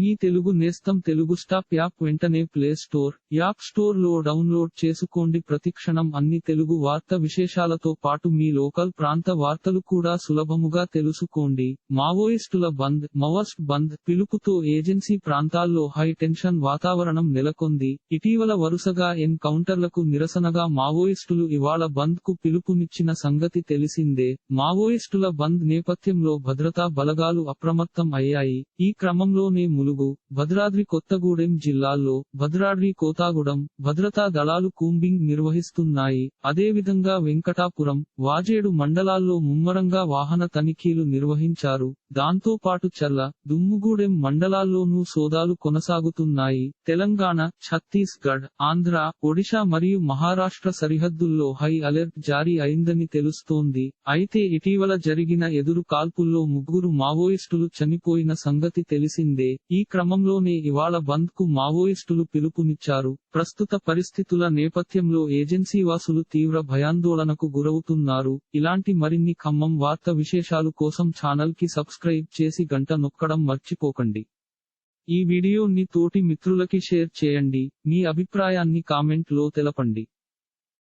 మీ తెలుగు నేస్తం Telugu stop app వెంటనే play store app స్టోర్లో డౌన్లోడ్ చేసుకోండి. ప్రతిక్షణం అన్ని తెలుగు వార్త విశేషాలతో పాటు మీ లోకల్ ప్రాంత వార్తలు కూడా సులభముగా తెలుసుకోండి. మావోయిస్టుల బంద్ మవస్ట్ బంద్ పిలుపుతో ఏజెన్సీ ప్రాంతాల్లో హై టెన్షన్ వాతావరణం నెలకొంది. ఇటీవల వరుసగా ఎన్ కౌంటర్లకు నిరసనగా మావోయిస్టులు ఇవాళ బంద్కు పిలుపునిచ్చిన సంగతి తెలిసిందే. మావోయిస్టుల బంద్ నేపథ్యంలో భద్రతా బలగాలు అప్రమత్తం అయ్యాయి. ఈ క్రమంలోనే ములుగు భద్రాద్రి కొత్తగూడెం జిల్లాల్లో భద్రాద్రి కోతాగూడెం భద్రతా దళాలు కూంబింగ్ నిర్వహిస్తున్నాయి. అదేవిధంగా వెంకటాపురం వాజేడు మండలాల్లో ముమ్మరంగా వాహన తనిఖీలు నిర్వహించారు. దాంతో పాటు చల్ల దుమ్ముగూడెం మండలాల్లోనూ సోదాలు కొనసాగుతున్నాయి. తెలంగాణ ఛత్తీస్గఢ్ ఆంధ్ర ఒడిశా మరియు మహారాష్ట్ర సరిహద్దుల్లో హై అలర్ట్ జారీ అయిందని తెలుస్తోంది. అయితే ఇటీవల జరిగిన ఎదురు కాల్పుల్లో ముగ్గురు మావోయిస్టులు చనిపోయిన సంగతి తెలిసిందే. ఈ క్రమంలోనే ఇవాళ బంద్కు మావోయిస్టులు పిలుపునిచ్చారు. ప్రస్తుత పరిస్థితుల నేపథ్యంలో ఏజెన్సీ వాసులు తీవ్ర భయాందోళనకు గురవుతున్నారు. ఇలాంటి మరిన్ని ఖమ్మం వార్త విశేషాలు కోసం ఛానల్కి సబ్స్క్రైబ్ చేసి గంట నొక్కడం మర్చిపోకండి. ఈ వీడియోని తోటి మిత్రులకి షేర్ చేయండి. మీ అభిప్రాయాన్ని కామెంట్లో తెలపండి.